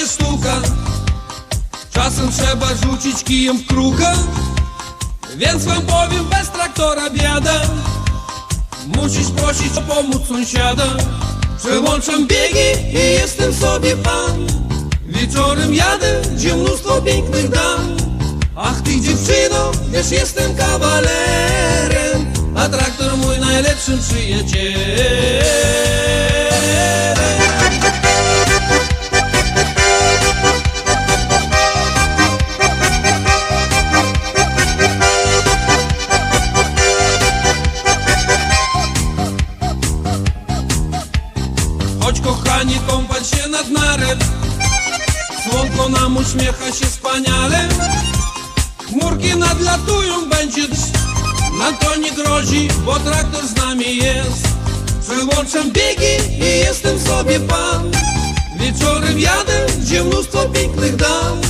jest sztuka Czasem trzeba rzucić kijem w krucha. Więc wam powiem bez traktora biada. Musisz prosić o pomoc sąsiada. Przełączam biegi i jestem sobie pan. Wieczorem jadę, gdzie mnóstwo pięknych dam. Ach ty dziewczyno, wiesz jestem kawalerem. A traktor mój najlepszym przyjacielem narem Słonko nam uśmiecha się wspaniale. Chmurki nadlatują, będzie deszcz Nam to nie grozi, bo traktor z nami jest. Przełączam biegi i jestem sobie pan. Wieczorem jadę, gdzie mnóstwo pięknych dam.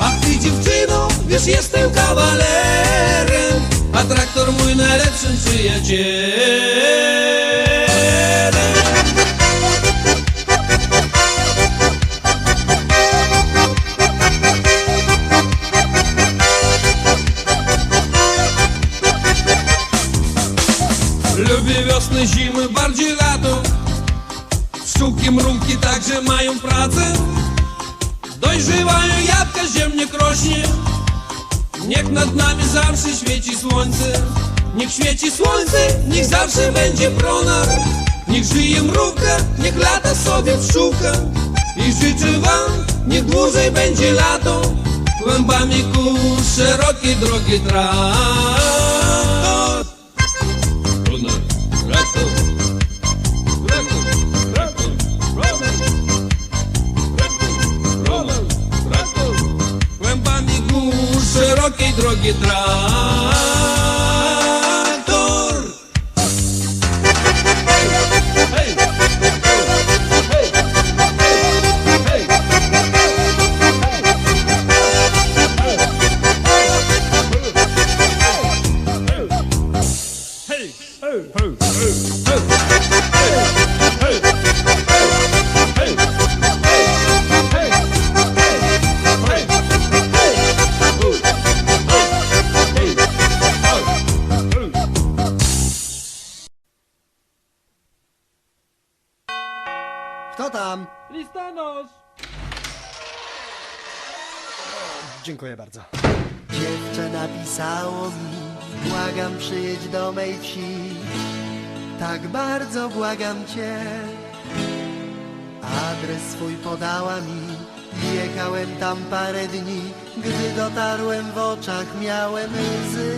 Ach ty dziewczyno, wiesz jestem kawalerem. A traktor mój najlepszym przyjacielem Niech nad nami zawsze świeci słońce. Niech świeci słońce, niech zawsze będzie pronar Niech żyje mrówka, niech lata sobie pszczółka I życzę wam, niech dłużej będzie lato. Kłębami ku szerokiej drogi trak szerokiej Listonosz! Dziękuję bardzo. Dziewczę napisało mi, błagam przyjedź do mej wsi. Tak bardzo błagam cię. Adres swój podała mi, jechałem tam parę dni. Gdy dotarłem w oczach miałem łzy,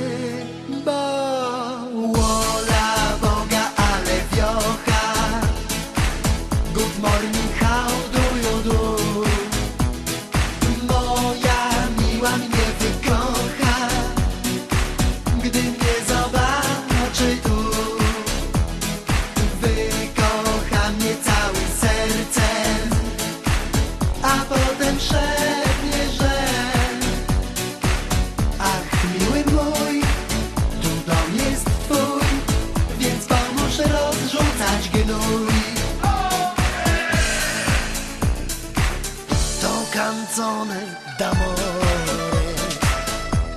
canzone d'amore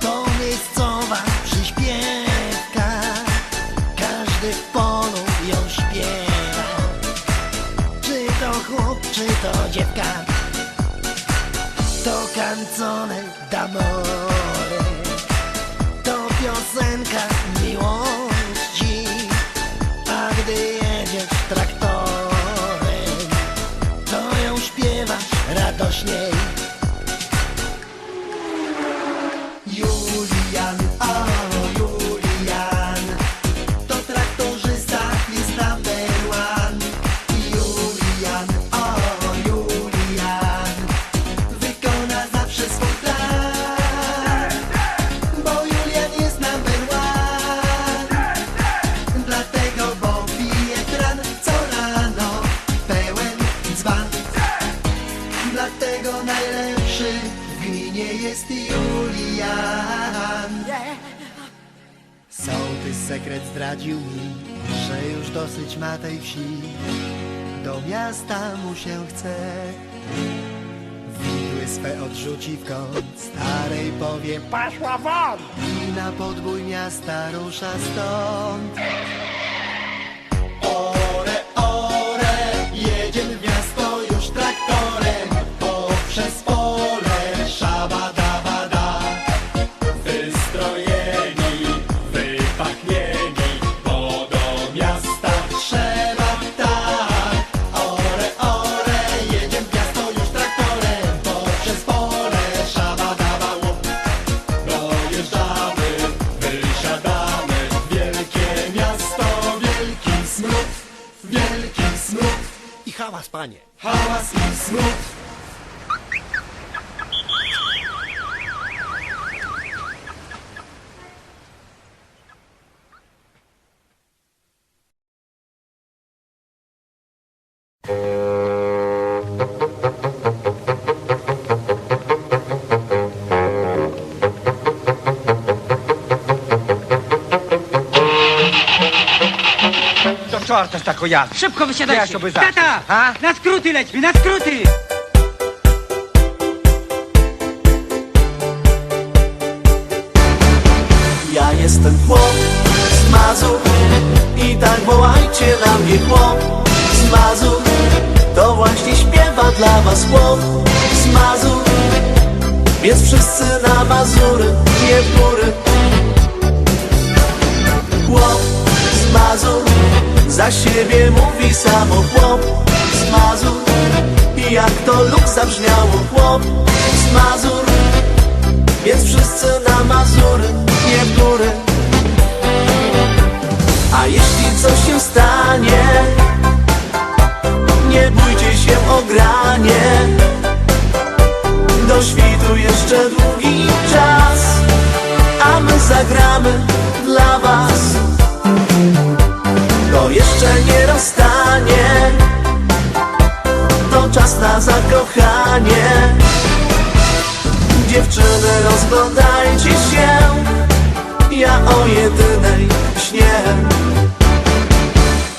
To miejscowa przyśpiewka. Każdy w polu ją śpiewa. Czy to chłop, czy to dziewka. To canzone d'amore To piosenka miłości. A gdy jedziesz traktorem to ją śpiewasz radośniej. Jest Julian. Sołtys sekret zdradził mi, że już dosyć ma tej wsi. Do miasta mu się chce, Widły swe odrzuci w kąt, starej powie Paszła won! I na podbój miasta rusza stąd. Hałas, panie. Hałas i smród Z taką jazdą. Szybko wysiadajcie! Ja sobie. Tata! A? Na skróty lećmy, na skróty! Ja jestem chłop z Mazur I tak wołajcie na mnie chłop z Mazur To właśnie śpiewa dla was chłop z Mazur Więc wszyscy na Mazury, nie w góry Za siebie mówi samo chłop z Mazur jak to luk zabrzmiało chłop. Z Mazur więc wszyscy na Mazury, zakochanie Dziewczyny, rozglądajcie się. Ja o jedynej śnię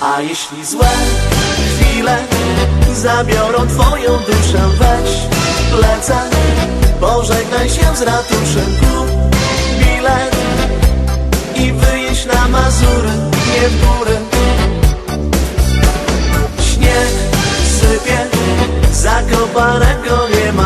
A jeśli złe chwile Zabiorą twoją duszę Weź plecak Pożegnaj się z ratuszem Kup bilet I wyjeźdź na Mazury Nie w Zakopanego nie ma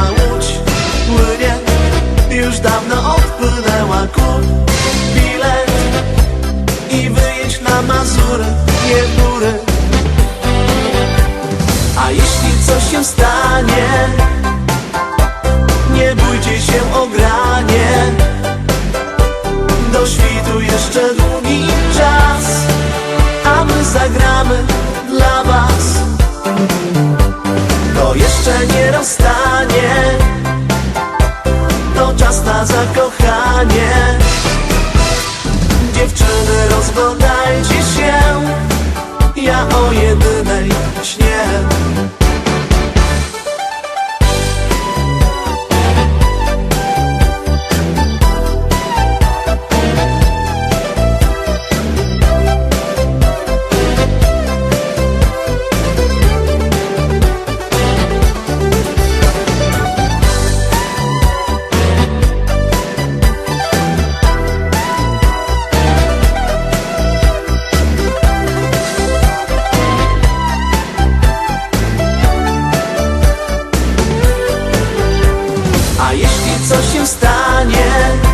Rozglądajcie się. Ja o jedynej śnię stanie.